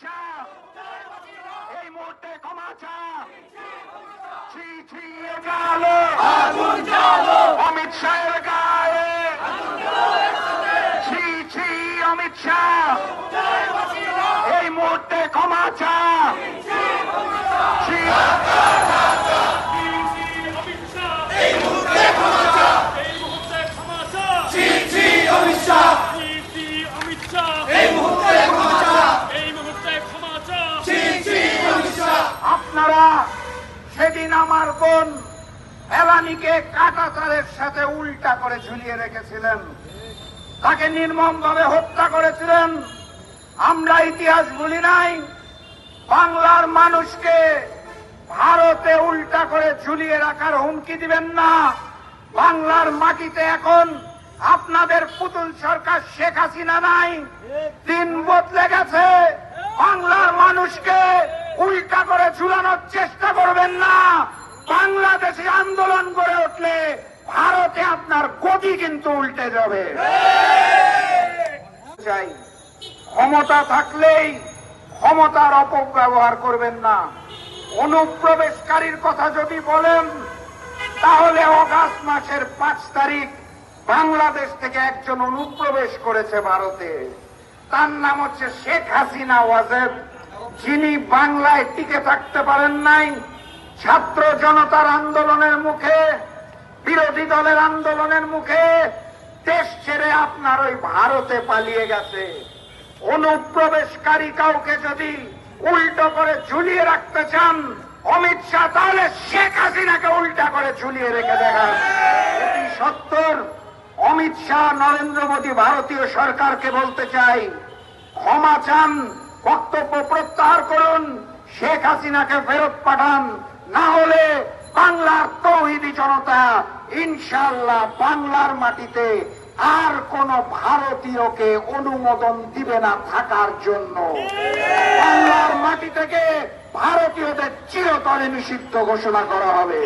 শিক্ষা এই মুহূর্তে ক্ষমা চা। অমিত শাহের গায়ে। ছি ছি অমিত শাহ। এই মুহূর্তে ক্ষমা চা। আমার বোন এলানিকে কাটাতারের সাথে উল্টা করে ঝুলিয়ে রেখেছিলেন। তাকে নির্মম ভাবে হত্যা করেছিলেন। আমরা ইতিহাস ভুলি নাই। বাংলার মানুষকে ভারতে উল্টা করে ঝুলিয়ে রাখার হুমকি দিবেন না। বাংলার মাটিতে এখন আপনাদের পুতুল সরকার শেখ হাসিনা নাই। দিন বদলে গেছে। বাংলার মানুষকে উল্টা করে ঝুলানোর চেষ্টা করবেন না। বাংলাদেশে আন্দোলন করে উঠলে ভারতে আপনার গতি কিন্তু উল্টে যাবে। চাই, ক্ষমতা থাকলেই ক্ষমতার অপব্যবহার করবেন না। অনুপ্রবেশকারীর কথা যদি বলেন, তাহলে অগাস্ট মাসের পাঁচ তারিখ বাংলাদেশ থেকে একজন অনুপ্রবেশ করেছে ভারতে। তার নাম হচ্ছে শেখ হাসিনা ওয়াজেদ, যিনি বাংলায় টিকে থাকতে পারেন নাই। ছাত্র জনতার আন্দোলনের মুখে, বিরোধী দলের আন্দোলনের মুখে দেশ ছেড়ে আপনার ওই ভারতে পালিয়ে গেছে। অনুপ্রবেশকারী কাউকে যদি উল্টো করে ঝুলিয়ে রাখতে চান, অমিত শাহ, তাহলে শেখ হাসিনাকে উল্টা করে ঝুলিয়ে রেখে দেখান। এটি সত্তর, অমিত শাহ নরেন্দ্র মোদী ভারতীয় সরকারকে বলতে চাই, ক্ষমা চান, বক্তব্য প্রত্যাহার করুন, শেখ হাসিনাকে ফেরত পাঠান। না হলে বাংলার তৌহিদি জনতা ইনশাল্লাহ বাংলার মাটিতে আর কোন ভারতীয়কে অনুমোদন দিবে না থাকার জন্য। বাংলার মাটি থেকে ভারতীয়দের চিরতরে নিষিদ্ধ ঘোষণা করা হবে।